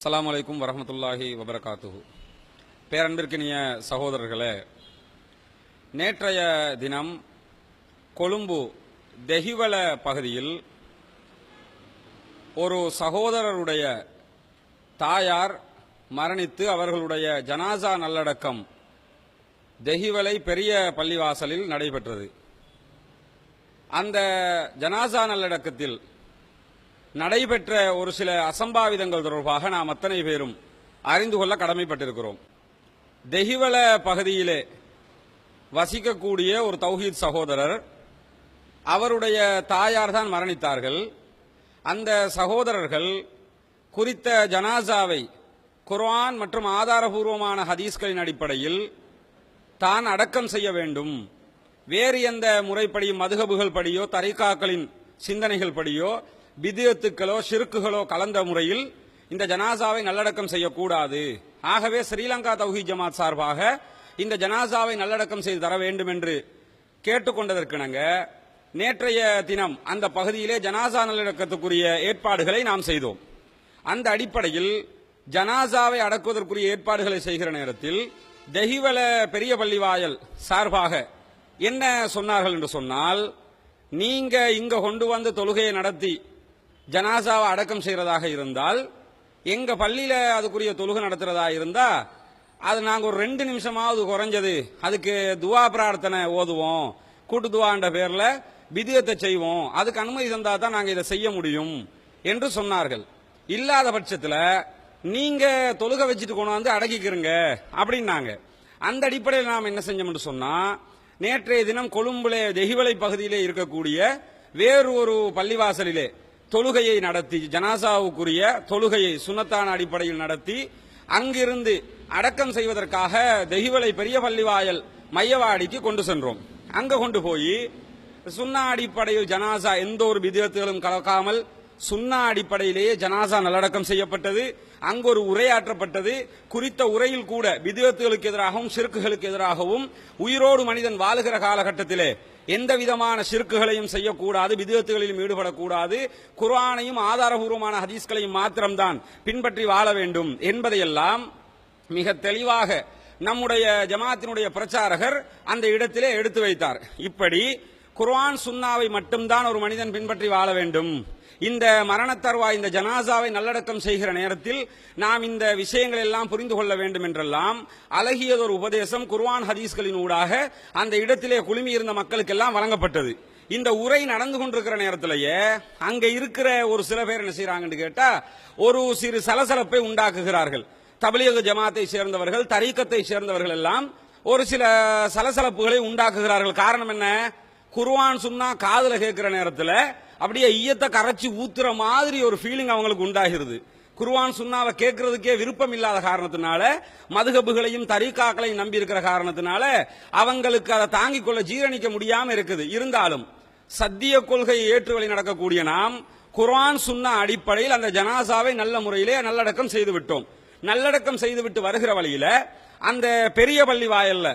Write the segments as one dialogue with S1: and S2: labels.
S1: அஸ்லாம் அலைக்கும் வரமத்துல்லாஹி வபரகாத்துஹு. பேரன்பிற்கினிய சகோதரர்களே நேற்றைய தினம் கொழும்பு தெஹிவல பகுதியில் ஒரு சகோதரருடைய தாயார் மரணித்து அவர்களுடைய ஜனாசா நல்லடக்கம் தெஹிவலை பெரிய பள்ளிவாசலில் நடைபெற்றது. அந்த ஜனாசா நல்லடக்கத்தில் நடைபெற்ற ஒரு சில அசம்பாவிதங்கள் தொடர்பாக நாம் அத்தனை பேரும் அறிந்து கொள்ள கடமைப்பட்டிருக்கிறோம். தெஹிவல பகுதியிலே வசிக்கக்கூடிய ஒரு தௌஹீத் சகோதரர் அவருடைய தாயார் தான் மரணித்தார்கள். அந்த சகோதரர்கள் குறித்த ஜனாசாவை குர்ஆன் மற்றும் ஆதாரபூர்வமான ஹதீஸ்களின் அடிப்படையில் தான் அடக்கம் செய்ய வேண்டும். வேறு எந்த முறைப்படியும் மதுகபுகள் படியோ தரிகாக்களின் சிந்தனைகள் படியோ பிதியத்துக்களோ சிறுக்குகளோ கலந்த முறையில் இந்த ஜனாசாவை நல்லடக்கம் செய்யக்கூடாது. ஆகவே ஸ்ரீலங்கா தௌஹி ஜமாத் சார்பாக இந்த ஜனாசாவை நல்லடக்கம் செய்து தர வேண்டும் என்று கேட்டுக்கொண்டதற்கிணங்க நேற்றைய தினம் அந்த பகுதியிலே ஜனாசா நல்லடக்கத்துக்குரிய ஏற்பாடுகளை நாம் செய்தோம். அந்த அடிப்படையில் ஜனாசாவை அடக்குவதற்குரிய ஏற்பாடுகளை செய்கிற நேரத்தில் தெஹிவல பெரிய பள்ளிவாயல் சார்பாக என்ன சொன்னார்கள் என்று சொன்னால் நீங்க இங்க கொண்டு வந்து தொழுகையை நடத்தி ஜனாசாவை அடக்கம் செய்கிறதாக இருந்தால் எங்கள் பள்ளியில் அதுக்குரிய தொழுகை நடத்துகிறதா இருந்தால் அது நாங்கள் ஒரு ரெண்டு நிமிஷமாவது குறைஞ்சது. அதுக்கு துவா பிரார்த்தனை ஓதுவோம். கூட்டு துவான்ற பேரில் விதியத்தை செய்வோம். அதுக்கு அனுமதி தந்தால் தான் நாங்கள் இதை செய்ய முடியும் என்று சொன்னார்கள். இல்லாத பட்சத்தில் நீங்கள் தொழுகை வச்சுட்டு கொண்டு வந்து அடக்கிக்கிறங்க அப்படின்னாங்க. அந்த அடிப்படையில் நாம் என்ன செஞ்சோம்னு சொன்னால் நேற்றைய தினம் கொழும்புல தெஹிவலை பகுதியிலே இருக்கக்கூடிய வேறு ஒரு பள்ளிவாசலிலே தொழுகையை நடத்தி ஜனாசாவுக்குரிய தொழுகையை சுனத்தான அடிப்படையில் நடத்தி அங்கிருந்து அடக்கம் செய்வதற்காக தெஹிவலை பெரிய பள்ளிவாயல் மையவாடிக்கு கொண்டு சென்றோம். அங்க கொண்டு போய் சுன்னா அடிப்படையில் ஜனாசா எந்த ஒரு விதத்திலும் கலக்காமல் சுன்னா அடிப்படையிலேயே ஜனாசா நல்லடக்கம் செய்யப்பட்டது. அங்கு ஒரு உரையாற்றப்பட்டது. குறித்த உரையில் கூட விதத்துகளுக்கு எதிராகவும் சிறுக்குகளுக்கு எதிராகவும் உயிரோடு மனிதன் வாழுகிற காலகட்டத்திலே எந்த விதமான சிறுக்குகளையும் செய்யக்கூடாது விதத்துகளிலும் ஈடுபடக்கூடாது. குர்ஆனையும் ஆதாரபூர்வமான ஹதீஸ்களையும் மாத்திரம்தான் பின்பற்றி வாழ வேண்டும் என்பதையெல்லாம் மிக தெளிவாக நம்முடைய ஜமாத்தினுடைய பிரச்சாரகர் அந்த இடத்திலே எடுத்து வைத்தார். இப்படி குர்ஆன் சுன்னாவை மட்டும்தான் ஒரு மனிதன் பின்பற்றி வாழ வேண்டும். இந்த மரணத்தருவா இந்த ஜனாசாவை நல்லடக்கம் செய்கிற நேரத்தில் நாம் இந்த விஷயங்கள் எல்லாம் புரிந்து கொள்ள வேண்டும் என்றெல்லாம் அழகியதொரு உபதேசம் குர்வான் ஹதீஸ்களின் ஊடாக அந்த இடத்திலே குழுமி இருந்த மக்களுக்கெல்லாம் வழங்கப்பட்டது. இந்த உரை நடந்து கொண்டிருக்கிற நேரத்திலேயே அங்க இருக்கிற ஒரு சில பேர் என்ன செய்யறாங்கன்னு கேட்டா ஒரு சிறு சலசலப்பை உண்டாக்குகிறார்கள். தபலியக ஜமாத்தை சேர்ந்தவர்கள் தரீக்கத்தை சேர்ந்தவர்கள் எல்லாம் ஒரு சில சலசலப்புகளை உண்டாக்குகிறார்கள். காரணம் என்ன? குர்வான் சுன்னா காதில் கேட்கிற நேரத்துல அப்படியே ஈயத்தை கரைச்சி ஊத்துற மாதிரி ஒரு ஃபீலிங் அவங்களுக்கு உண்டாகிறது. குர்ஆன் சுன்னாவை கேட்கறதுக்கே விருப்பம் இல்லாத காரணத்தினால மதுகபுகளையும் தரீக்காக்களையும் நம்பி இருக்கிற காரணத்தினால அவங்களுக்கு அதை தாங்கிக் கொள்ள ஜீரணிக்க முடியாம இருக்குது. இருந்தாலும் சத்திய கொள்கையை ஏற்று வழி நடக்கக்கூடிய நாம் குர்ஆன் சுன்னா அடிப்படையில் அந்த ஜனாசாவை நல்ல முறையிலே நல்லடக்கம் செய்து விட்டோம். நல்லடக்கம் செய்துவிட்டு வருகிற வழியில அந்த பெரிய பள்ளி வாயல்ல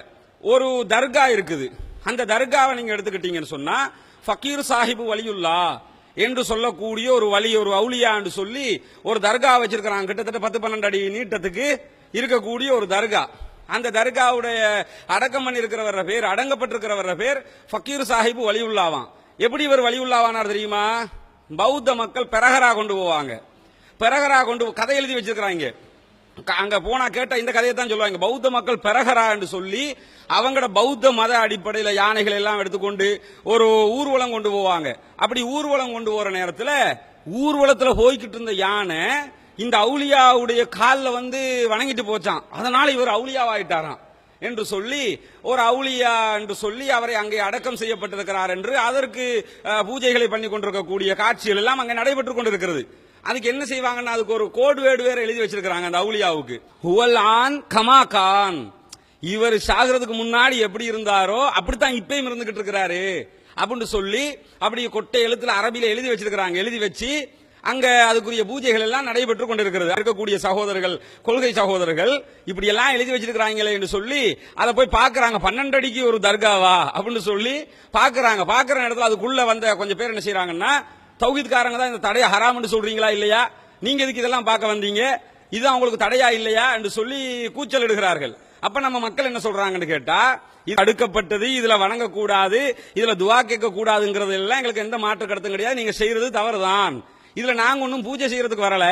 S1: ஒரு தர்கா இருக்குது. அந்த தர்காவை நீங்க எடுத்துக்கிட்டீங்கன்னு சொன்னா ஃபக்கீர் சாஹிபு வலியுல்லா என்று சொல்லக்கூடிய ஒரு வழி ஒரு அவுளியான்னு என்று சொல்லி ஒரு தர்கா வச்சிருக்கிறாங்க. கிட்டத்தட்ட பத்து பன்னெண்டு அடி நீட்டத்துக்கு இருக்கக்கூடிய ஒரு தர்கா. அந்த தர்காவுடைய அடக்கம் பண்ணிருக்கிறவர பேர் அடங்கப்பட்டிருக்கிறவர பேர் ஃபக்கீர் சாஹிபு வலியுல்லாவான் எப்படி இவர் வலியுல்லாவானார் தெரியுமா? பௌத்த மக்கள் பெரகரா கொண்டு போவாங்க. பெரகரா கொண்டு கதை எழுதி வச்சிருக்கிறாங்க. அங்க போனா கேட்டா இந்த கதையை தான் சொல்லுவாங்க. பௌத்த மக்கள் பிறகரா என்று சொல்லி அவங்களோட பௌத்த மத அடிப்படையில் யானைகள் எல்லாம் எடுத்துக்கொண்டு ஒரு ஊர்வலம் கொண்டு போவாங்க. அப்படி ஊர்வலம் கொண்டு போற நேரத்தில் ஊர்வலத்தில் போய்கிட்டு இருந்த யானை இந்த அவுளியாவுடைய கால்ல வந்து வணங்கிட்டு போச்சான் அதனால இவர் அவுளியாவாயிட்டாராம் என்று சொல்லி ஒரு அவுலியா என்று சொல்லி அவரை அங்கே அடக்கம் செய்யப்பட்டிருக்கிறார் என்று அதற்கு பூஜைகளை பண்ணி கொண்டிருக்கக்கூடிய காட்சிகள் எல்லாம் அங்கே நடைபெற்று கொண்டிருக்கிறது. அதுக்கு என்ன செய்வாங்கன்னா அதுக்கு ஒரு கோடு வேடு வேற எழுதி வச்சிருக்கிறாங்க அந்த அவுலியாவுக்கு ஹுவல் ஆன் கமா கான். இவர் சாகிறதுக்கு முன்னாடி எப்படி இருந்தாரோ அப்படித்தான் இப்பயும் இருந்துகிட்டு இருக்கிறாரு. அப்படின்னு சொல்லி அப்படி கொட்டை எழுத்துல அரபியில எழுதி வச்சிருக்கிறாங்க. எழுதி வச்சு அங்க அதுக்குரிய பூஜைகள் எல்லாம் நடைபெற்று கொண்டிருக்கிறது. இருக்கக்கூடிய சகோதரர்கள் கொள்கை சகோதரர்கள் இப்படி எல்லாம் எழுதி வச்சிருக்கிறாங்களே என்று சொல்லி அதை போய் பாக்குறாங்க பன்னெண்டு அடிக்கு ஒரு தர்காவா? அப்படின்னு சொல்லி பாக்குறாங்க பாக்குற இடத்துல அதுக்குள்ள வந்த கொஞ்சம் பேர் என்ன செய்யறாங்கன்னா தௌஹீத்காரங்க தான் இந்த தடையை ஹராம்னு சொல்றீங்களா இல்லையா? நீங்க எதுக்கு இதெல்லாம் பார்க்க வந்தீங்க? இது அவங்களுக்கு தடையா இல்லையா? என்று சொல்லி கூச்சல் இடுகிறார்கள் அப்ப நம்ம மக்கள் என்ன சொல்றாங்கன்னு கேட்டா இது அடுக்கப்பட்டது இதுல வணங்கக்கூடாது இதுல துவா கேட்க கூடாதுங்கிறது எல்லாம் எங்களுக்கு எந்த மாற்று கடத்தும் கிடையாது. நீங்க செய்யறது தவறுதான். இதுல நாங்க ஒன்றும் பூஜை செய்யறதுக்கு வரல.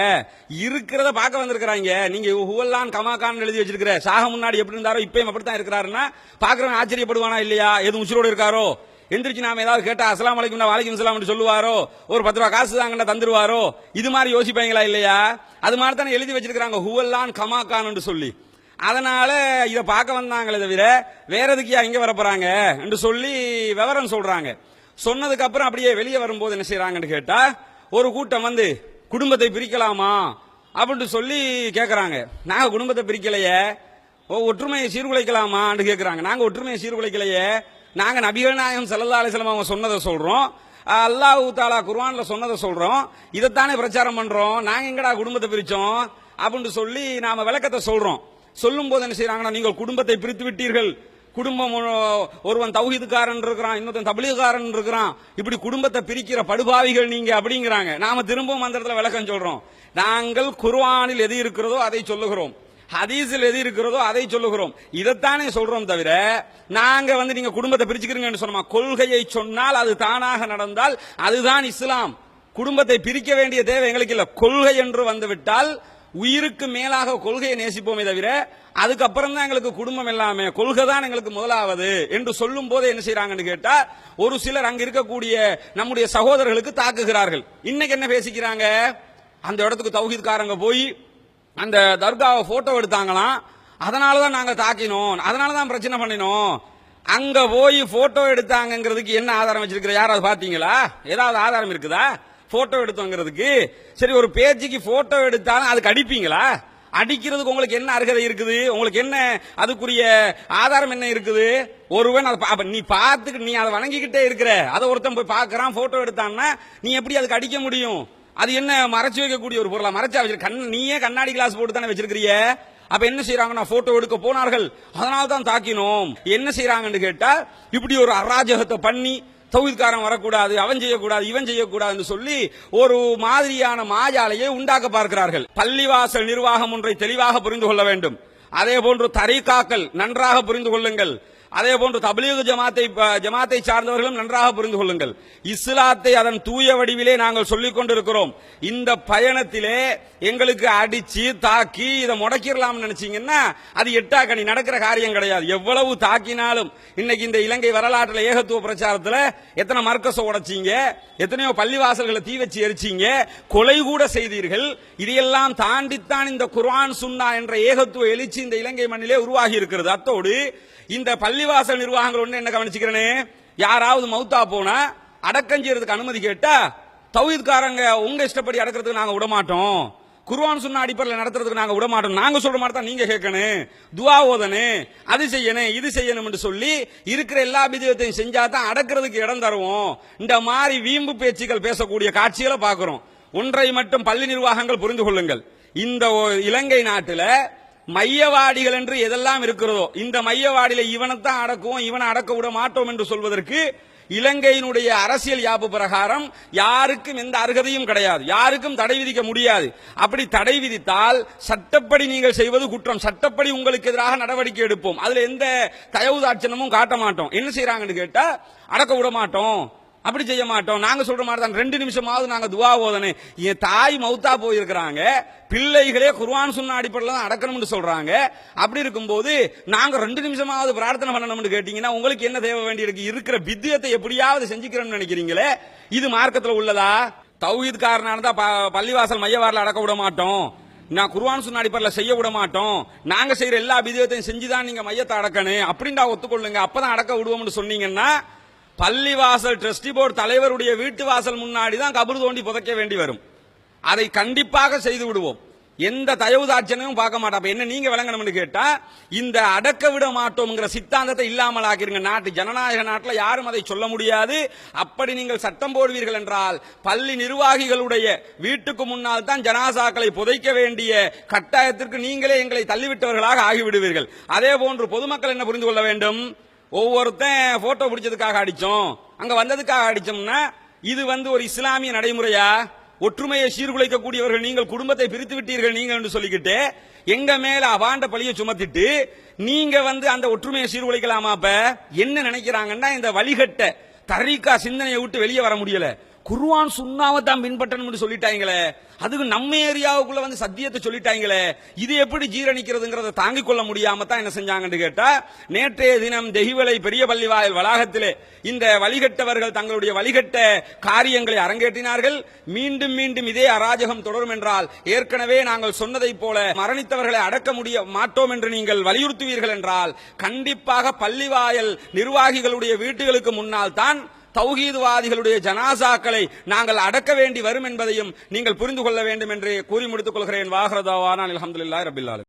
S1: இருக்கிறத பார்க்க வந்திருக்கிறாங்க. நீங்க ஹுவல்லான் கமாக்கான் எழுதி வச்சிருக்கிற சாக முன்னாடி எப்படி இருந்தாரோ இப்பயும் அப்படித்தான் இருக்கிறாருன்னா பாக்குறவன் ஆச்சரியப்படுவானா இல்லையா? எதுவும் உச்சிரோடு இருக்காரோ? எந்திரிச்சு நாம ஏதாவது கேட்டா அஸ்லாம் வலைக்கும் வாலைக்கும் சலாம் சொல்லுவாரோ? ஒரு பத்து ரூபா காசு தாங்கண்டா தந்துருவாரோ? இது மாதிரி யோசிப்பாங்களா இல்லையா? அது மாதிரி தானே எழுதி வச்சிருக்காங்க ஹுவல்லான் கமாக்கான்னு சொல்லி. அதனால இதை பார்க்க வந்தாங்களே தவிர வேற எதுக்கியா இங்க வர போறாங்க? என்று சொல்லி விவரம் சொல்றாங்க. சொன்னதுக்கு அப்புறம் அப்படியே வெளியே வரும்போது என்ன செய்யறாங்கன்னு கேட்டா ஒரு கூட்டம் வந்து குடும்பத்தை பிரிக்கலாமா? அப்படின்ட்டு சொல்லி கேட்குறாங்க நாங்கள் குடும்பத்தை பிரிக்கலையே. ஓ, ஒற்றுமையை சீர்குலைக்கலாமான்னு கேட்குறாங்க நாங்கள் ஒற்றுமையை சீர்குலைக்கலையே. நாங்கள் நபிகள் நாயகம் ஸல்லல்லாஹு அலிஸ்லாம் அவங்க சொன்னதை சொல்கிறோம் அல்லாஹ் தாலா குர்வானில் சொன்னதை சொல்கிறோம் இதைத்தானே பிரச்சாரம் பண்ணுறோம் நாங்கள் எங்கடா குடும்பத்தை பிரித்தோம் அப்படின்னு சொல்லி நாம் விளக்கத்தை சொல்கிறோம் சொல்லும் போது என்ன செய்கிறாங்கன்னா நீங்கள் குடும்பத்தை பிரித்து விட்டீர்கள். குடும்பம் ஒருவன் தௌஹீதுக்காரன் இருக்கிறான் இன்னொருத்தன் தபிலீகாரன் இருக்கிறான். இப்படி குடும்பத்தை பிரிக்கிற படுபாவிகள் நீங்க அப்படிங்கிறாங்க. நாம திரும்பவும் அந்த இடத்துல விளக்கம் சொல்றோம். நாங்கள் குர்வானில் எது இருக்கிறதோ அதை சொல்லுகிறோம். ஹதீஸில் எது இருக்கிறதோ அதை சொல்லுகிறோம். இதைத்தானே சொல்றோம் தவிர நாங்க வந்து நீங்க குடும்பத்தை பிரிச்சுக்கிறீங்கன்னு சொன்னோமா? கொள்கையை சொன்னால் அது தானாக நடந்தால் அதுதான் இஸ்லாம். குடும்பத்தை பிரிக்க வேண்டிய தேவை எங்களுக்கு இல்லை. கொள்கை என்று வந்துவிட்டால் உயிருக்கு மேலாக கொள்கையை நேசிப்போமே தவிர அதுக்கப்புறம் தான் எங்களுக்கு குடும்பம் எல்லாமே. கொள்கை தான் எங்களுக்கு முதலாவது என்று சொல்லும் போது என்ன செய்யறாங்கன்னு கேட்டா ஒரு சிலர் அங்க இருக்கக்கூடிய நம்முடைய சகோதரர்களுக்கு தாக்குகிறார்கள். இன்னைக்கு என்ன பேசிக்கிறாங்க? அந்த இடத்துக்கு தௌஹீத்காரங்க போய் அந்த தர்காவை போட்டோ எடுத்தாங்களாம். அதனால தான் நாங்கள் தாக்கினோம். அதனால தான் பிரச்சனை பண்ணினோம். அங்க போய் போட்டோ எடுத்தாங்கங்கிறதுக்கு என்ன ஆதாரம் வச்சிருக்கிற? யாராவது பாத்தீங்களா? ஏதாவது ஆதாரம் இருக்குதா? போட்டோ எடுத்தோங்கிறதுக்கு. சரி ஒரு பேச்சுக்கு போட்டோ எடுத்தாலும் அதுக்கு அடிப்பீங்களா? அடிக்கிறதுக்கு உங்களுக்கு என்ன அருகதை இருக்குது? உங்களுக்கு என்ன அதுக்குரிய ஆதாரம் என்ன இருக்குது? ஒருவன் அதை பா- நீ பார்த்துக்கிட்டு நீ அதை வணங்கிக்கிட்டே இருக்கிற. அதை ஒருத்தன் போய் பார்க்கறான் போட்டோ எடுத்தான்னா நீ எப்படி அதுக்கு அடிக்க முடியும்? அது என்ன மறைச்சு வைக்கக்கூடிய ஒரு பொருளா? மறைச்சா வச்சிருக்க கண் நீயே கண்ணாடி கிளாஸ் போட்டு தானே வச்சிருக்கிறிய அப்ப என்ன செய்யறாங்கன்னா போட்டோ எடுக்க போனார்கள். அதனால தான் தாக்கினோம். என்ன செய்யறாங்கன்னு கேட்டா இப்படி ஒரு அராஜகத்தை பண்ணி தௌஹீத்காரன் வரக்கூடாது அவன் செய்யக்கூடாது இவன் செய்யக்கூடாதுன்னு சொல்லி ஒரு மாதிரியான மாயாலையை உண்டாக்க பார்க்கிறார்கள். பள்ளிவாசல் நிர்வாகம் ஒன்றை தெளிவாக புரிந்து கொள்ள வேண்டும். அதே போன்று தரீகாக்கள் நன்றாக புரிந்து கொள்ளுங்கள். அதே போன்று தபிலீக் ஜமாத்தை ஜமாத்தை சார்ந்தவர்களும் நன்றாக புரிந்து கொள்ளுங்கள். இஸ்லாத்தை அதன் தூய வடிவிலே நாங்கள் சொல்லிக் கொண்டிருக்கிறோம். இந்த பயணத்திலே எங்களுக்கு அடிச்சு தாக்கி இதை முடக்கிடலாம்னு நினைச்சீங்கன்னா அது எட்டாக்கணி நடக்கிற காரியம் கிடையாது. எவ்வளவு தாக்கினாலும் இன்னைக்கு இந்த இலங்கை வரலாற்றில் ஏகத்துவ பிரச்சாரத்துல எத்தனை மர்க்கச உடைச்சீங்க எத்தனையோ பள்ளிவாசல்களை தீ வச்சு எரிச்சீங்க கொலை கூட செய்தீர்கள். இதையெல்லாம் தாண்டித்தான் இந்த குர்ஆன் சுன்னா என்ற ஏகத்துவ எழுச்சி இந்த இலங்கை மண்ணிலே உருவாகி இருக்கிறது. அத்தோடு இந்த பள்ளிவாசல் நிர்வாகங்கள் ஒன்று என்ன கவனிச்சுக்கிறேன்னு யாராவது மௌத்தா போனா அடக்கம் செய்யறதுக்கு அனுமதி கேட்டா தௌஹீத்காரங்க உங்க இஷ்டப்படி அடக்கிறதுக்கு நாங்க விட மாட்டோம் குர்ஆன் அடிப்படையில் நடத்துறதுக்கு நாங்க விட மாட்டோம் நாங்க சொல்ற மாதிரி தான் நீங்க கேட்கணும். துவா ஓதணும் அது செய்யணும் இது செய்யணும் என்று சொல்லி இருக்கிற எல்லா விதத்தையும் செஞ்சா தான் அடக்கிறதுக்கு இடம் தருவோம். இந்த மாதிரி வீம்பு பேச்சுகள் பேசக்கூடிய காட்சிகளை பார்க்கிறோம். ஒன்றை மட்டும் பள்ளி நிர்வாகங்கள் புரிந்து கொள்ளுங்கள். இந்த இலங்கை நாட்டில் மையவாடிகள் என்று எதெல்லாம் இருக்கிறதோ இந்த மையவாடியில இவனைத்தான் அடக்குவோம் இவனை அடக்க விட மாட்டோம் என்று சொல்வதற்கு இலங்கையினுடைய அரசியல் யாப்பு பிரகாரம் யாருக்கும் எந்த அருகதையும் கிடையாது யாருக்கும் தடை விதிக்க முடியாது. அப்படி தடை விதித்தால் சட்டப்படி நீங்கள் செய்வது குற்றம் சட்டப்படி உங்களுக்கு எதிராக நடவடிக்கை எடுப்போம். அதுல எந்த தயவுதாட்சணமும் காட்ட மாட்டோம். என்ன செய்யறாங்கன்னு கேட்டா அடக்க விட மாட்டோம். அப்படி செய்ய மாட்டோம். நாங்க சொல்ற மாதிரி தான் ரெண்டு நிமிஷமாவது நாங்க துவா ஓதனே என் தாய் மௌத்தா போயிருக்கிறாங்க. பிள்ளைகளே குர்வான் சொன்ன அடிப்படையில் தான் அடக்கணும்னு சொல்றாங்க. அப்படி இருக்கும்போது நாங்க ரெண்டு நிமிஷமாவது பிரார்த்தனை பண்ணணும்னு கேட்டீங்கன்னா உங்களுக்கு என்ன தேவை வேண்டி இருக்கு இருக்கிற வித்தியத்தை எப்படியாவது செஞ்சுக்கிறோம்னு நினைக்கிறீங்களே? இது மார்க்கத்தில் உள்ளதா? தௌஹீத் காரணம் தான் ப- பள்ளிவாசல் மையவாரில் அடக்க விட மாட்டோம். நான் குர்வான் சொன்ன அடிப்படையில் செய்ய விட மாட்டோம். நாங்க செய்யற எல்லா விதத்தையும் செஞ்சுதான் நீங்க மையத்தை அடக்கணும். அப்படின்டா ஒத்துக்கொள்ளுங்க. அப்பதான் அடக்க விடுவோம்னு சொன்னீங்கன்னா பள்ளிவாசல் ட்ரஸ்டி போர்டு தலைவருடைய வீட்டு வாசல் முன்னாடி தான் கபர் தோண்டி புதைக்க வேண்டி வரும். அதை கண்டிப்பாக செய்து விடுவோம். எந்த தயவுதாட்சனையும் பார்க்க மாட்டோம். என்ன நீங்க விளங்கணும்னு கேட்டா இந்த அடக்க விட மாட்டோம்ங்கிற சித்தாந்தத்தை இல்லாமல் ஆக்கிருங்க. நாட்டு ஜனநாயக நாட்டில் யாரும் அதை சொல்ல முடியாது. அப்படி நீங்கள் சட்டம் போடுவீர்கள் என்றால் பள்ளி நிர்வாகிகளுடைய வீட்டுக்கு முன்னால் தான் ஜனாசாக்களை புதைக்க வேண்டிய கட்டாயத்திற்கு நீங்களே எங்களை தள்ளிவிட்டவர்களாக ஆகிவிடுவீர்கள். அதே போன்று பொதுமக்கள் என்ன புரிந்து கொள்ள வேண்டும்? ஒவ்வொருத்தன் போட்டோ பிடிச்சதுக்காக அடிச்சோம். அங்க வந்ததுக்காக அடிச்சோம்னா இது வந்து ஒரு இஸ்லாமிய நடைமுறையா? ஒற்றுமையை சீர்குலைக்கக்கூடியவர்கள் நீங்கள் குடும்பத்தை பிரித்து விட்டீர்கள் நீங்கள் என்று சொல்லிக்கிட்டு எங்க மேல அவாண்ட பழியை சுமத்திட்டு நீங்க வந்து அந்த ஒற்றுமையை சீர்குலைக்கலாமா அப்ப? என்ன நினைக்கிறாங்கன்னா இந்த வழிகட்ட தரீக்கா சிந்தனையை விட்டு வெளியே வர முடியல. குர்வான் சுண்ணாவை தான் பின்பற்றணும்னு சொல்லிட்டாங்களே. அதுக்கு நம்ம ஏரியாவுக்குள்ள வந்து சத்தியத்தை சொல்லிட்டாங்களே. இது எப்படி ஜீரணிக்கிறதுங்கிறத தாங்கிக் கொள்ள முடியாம தான் என்ன செஞ்சாங்கன்னு கேட்டா நேற்றைய தினம் தெஹிவலை பெரிய பள்ளிவாயல் வளாகத்திலே இந்த வழிகட்டவர்கள் தங்களுடைய வழிகட்ட காரியங்களை அரங்கேற்றினார்கள். மீண்டும் மீண்டும் இதே அராஜகம் தொடரும் என்றால் ஏற்கனவே நாங்கள் சொன்னதைப் போல மரணித்தவர்களை அடக்க முடிய மாட்டோம் என்று நீங்கள் வலியுறுத்துவீர்கள் என்றால் கண்டிப்பாக பள்ளிவாயல் நிர்வாகிகளுடைய வீட்டுகளுக்கு முன்னால் தான் தௌஹீதுவாதிகளுடைய ஜனாசாக்களை நாங்கள் அடக்க வேண்டி வரும் என்பதையும் நீங்கள் புரிந்து கொள்ள வேண்டும் என்று கூறி முடித்துக் கொள்கிறேன். வாகரதாவான அலமதுல்லா ரபில்